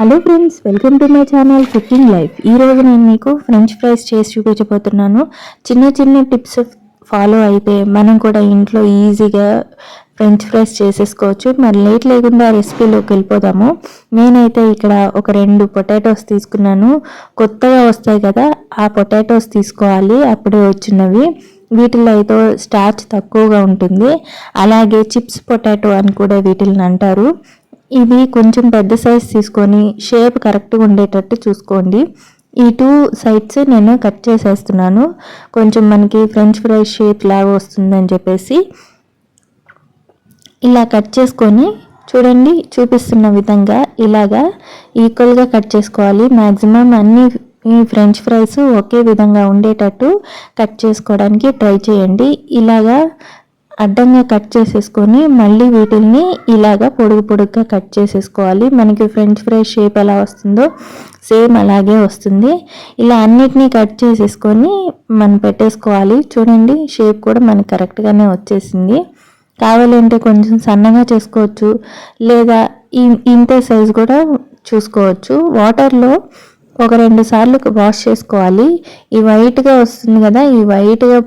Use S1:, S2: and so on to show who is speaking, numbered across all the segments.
S1: Hello friends welcome to my channel cooking life ఈరోజు నేను మీకు ఫ్రెంచ్ ఫ్రైస్ చేసి చూపించబోతున్నాను. చిన్న చిన్న టిప్స్ ఫాలో అయితే మనం కూడా ఇంట్లో ఈజీగా ఫ్రెంచ్ ఫ్రైస్ చేసేసుకోవచ్చు. మరి లేట్ లేకుండా రెసిపీలోకి వెళ్ళిపోదాము. నేనైతే ఇక్కడ ఒక రెండు పొటాటోస్ తీసుకున్నాను. కొత్తగా వస్తాయి కదా ఆ పొటాటోస్ తీసుకోవాలి. అప్పుడే వచ్చినవి. వీటిలో అయితే స్టార్చ్ తక్కువగా ఉంటుంది. అలాగే చిప్స్ పొటాటో అని కూడా వీటిని అంటారు. ఇవి కొంచెం పెద్ద సైజ్ తీసుకొని షేప్ కరెక్ట్గా ఉండేటట్టు చూసుకోండి. ఈ టూ సైడ్స్ నేను కట్ చేసేస్తున్నాను. కొంచెం మనకి ఫ్రెంచ్ ఫ్రై షేప్ లాగా వస్తుందని చెప్పేసి ఇలా కట్ చేసుకొని చూడండి చూపిస్తున్న విధంగా ఇలాగా ఈక్వల్గా కట్ చేసుకోవాలి. మ్యాక్సిమం అన్ని ఈ ఫ్రెంచ్ ఫ్రైస్ ఒకే విధంగా ఉండేటట్టు కట్ చేసుకోవడానికి ట్రై చేయండి. ఇలాగా అడ్డంగా కట్ చేసేసుకొని మళ్ళీ వీటిల్ని ఇలాగా పొడుగు పొడుగ్గా కట్ చేసేసుకోవాలి. మనకి ఫ్రెంచ్ ఫ్రై షేప్ ఎలా వస్తుందో సేమ్ అలాగే వస్తుంది. ఇలా అన్నిటినీ కట్ చేసేసుకొని మనం పెట్టేసుకోవాలి. చూడండి షేప్ కూడా మనకి కరెక్ట్గానే వచ్చేసింది. కావాలంటే కొంచెం సన్నగా చేసుకోవచ్చు. లేదా ఇంతే సైజ్ కూడా చూసుకోవచ్చు. వాటర్లో ఒక రెండు సార్లు వాష్ చేసుకోవాలి. ఈ వైట్గా వస్తుంది కదా ఈ వైట్గా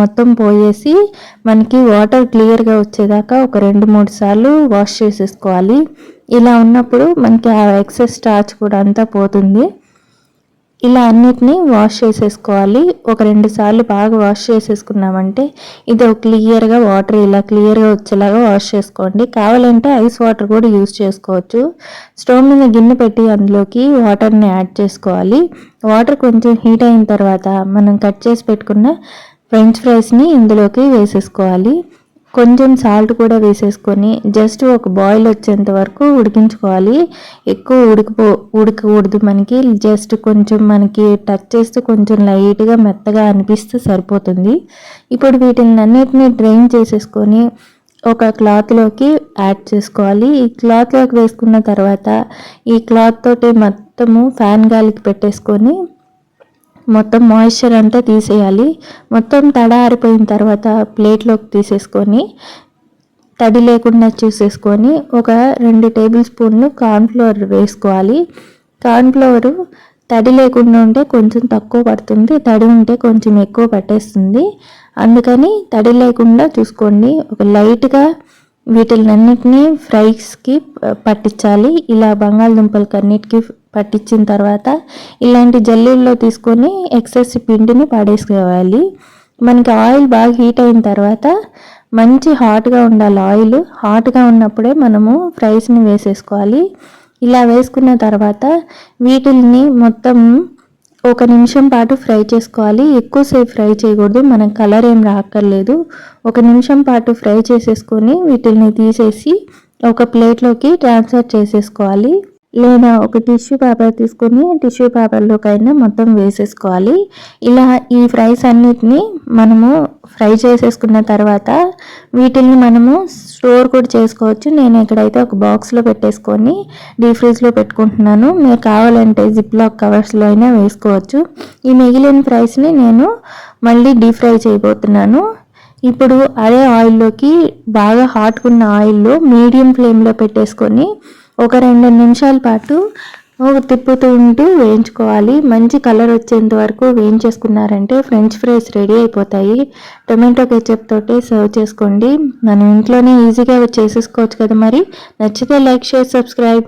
S1: మొత్తం పోయేసి మనకి వాటర్ క్లియర్గా వచ్చేదాకా ఒక రెండు మూడు సార్లు వాష్ చేసేసుకోవాలి. ఇలా ఉన్నప్పుడు మనకి ఆ ఎక్సెస్ స్టార్చ్ కూడా అంతా పోతుంది. ఇలా అన్నిటినీ వాష్ చేసేసుకోవాలి. ఒక రెండు సార్లు బాగా వాష్ చేసేసుకున్నామంటే ఇది క్లియర్గా వాటర్ ఇలా క్లియర్గా వచ్చేలాగా వాష్ చేసుకోండి. కావాలంటే ఐస్ వాటర్ కూడా యూజ్ చేసుకోవచ్చు. స్టవ్ మీద గిన్నె పెట్టి అందులోకి వాటర్ని యాడ్ చేసుకోవాలి. వాటర్ కొంచెం హీట్ అయిన తర్వాత మనం కట్ చేసి పెట్టుకున్న ఫ్రెంచ్ ఫ్రైస్ని ఇందులోకి వేసేసుకోవాలి. కొంచెం సాల్ట్ కూడా వేసేసుకొని జస్ట్ ఒక బాయిల్ వచ్చేంత వరకు ఉడికించుకోవాలి. ఎక్కువ ఉడికిపో ఉడకకూడదు మనకి. జస్ట్ కొంచెం మనకి టచ్ చేస్తూ కొంచెం లైట్గా మెత్తగా అనిపిస్తే సరిపోతుంది. ఇప్పుడు వీటిని అన్నిటిని డ్రైన్ చేసేసుకొని ఒక క్లాత్లోకి యాడ్ చేసుకోవాలి. ఈ క్లాత్లోకి వేసుకున్న తర్వాత ఈ క్లాత్ తోటి మొత్తము ఫ్యాన్ గాలికి పెట్టేసుకొని మొత్తం మాయిశ్చర్ అంతా తీసేయాలి. మొత్తం తడ ఆరిపోయిన తర్వాత ప్లేట్లోకి తీసేసుకొని తడి లేకుండా చూసేసుకొని ఒక రెండు టేబుల్ స్పూన్లు కార్న్ఫ్లవర్ వేసుకోవాలి. కార్న్ఫ్లవర్ తడి లేకుండా ఉంటే కొంచెం తక్కువ పడుతుంది తడి ఉంటే కొంచెం ఎక్కువ పట్టేస్తుంది. అందుకని తడి లేకుండా చూసుకోండి. ఒక లైట్గా వీటిలన్నిటినీ ఫ్రైస్కి పట్టించాలి. ఇలా బంగాళదుంపలకి అన్నిటికీ పట్టించిన తర్వాత ఇలాంటి జల్లీల్లో తీసుకొని ఎక్సెస్ పిండిని పడేసుకోవాలి. మనకి ఆయిల్ బాగా హీట్ అయిన తర్వాత మంచి హాట్గా ఉండాలి ఆయిల్. హాట్గా ఉన్నప్పుడే మనము ఫ్రైస్ని వేసేసుకోవాలి. ఇలా వేసుకున్న తర్వాత వీటిల్ని మొత్తం ఒక నిమిషం పాటు ఫ్రై చేసుకోవాలి. ఎక్కువసేపు ఫ్రై చేయకూడదు. మనకు కలర్ ఏం రాక్కర్లేదు. ఒక నిమిషం పాటు ఫ్రై చేసేసుకొని వీటిని తీసేసి ఒక ప్లేట్లోకి ట్రాన్స్ఫర్ చేసేసుకోవాలి. లేదా ఒక టిష్యూ పేపర్ తీసుకొని టిష్యూ పేపర్లోకైనా మొత్తం వేసేసుకోవాలి. ఇలా ఈ ఫ్రైస్ అన్నిటిని మనము ఫ్రై చేసేసుకున్న తర్వాత వీటిని మనము స్టోర్ కూడా చేసుకోవచ్చు. నేను ఇక్కడైతే ఒక బాక్స్లో పెట్టేసుకొని డీ ఫ్రిడ్జ్లో పెట్టుకుంటున్నాను. మీరు కావాలంటే జిప్ లాక్ కవర్స్లో అయినా వేసుకోవచ్చు. ఈ మిగిలిన ఫ్రైస్ని నేను మళ్ళీ డీప్ ఫ్రై చేయబోతున్నాను. ఇప్పుడు అదే ఆయిల్లోకి బాగా హాట్గా ఉన్న ఆయిల్లో మీడియం ఫ్లేమ్లో పెట్టేసుకొని ఒక రెండు నిమిషాల పాటు తిప్పుతూ ఉంటూ వేయించుకోవాలి. మంచి కలర్ వచ్చేంత వరకు వేయించేసుకున్నారంటే ఫ్రెంచ్ ఫ్రైస్ రెడీ అయిపోతాయి. టొమాటో కెచప్ తోటి సర్వ్ చేసుకోండి. మనం ఇంట్లోనే ఈజీగా చేసేసుకోవచ్చు కదా మరి. నచ్చితే లైక్ షేర్ సబ్స్క్రైబ్.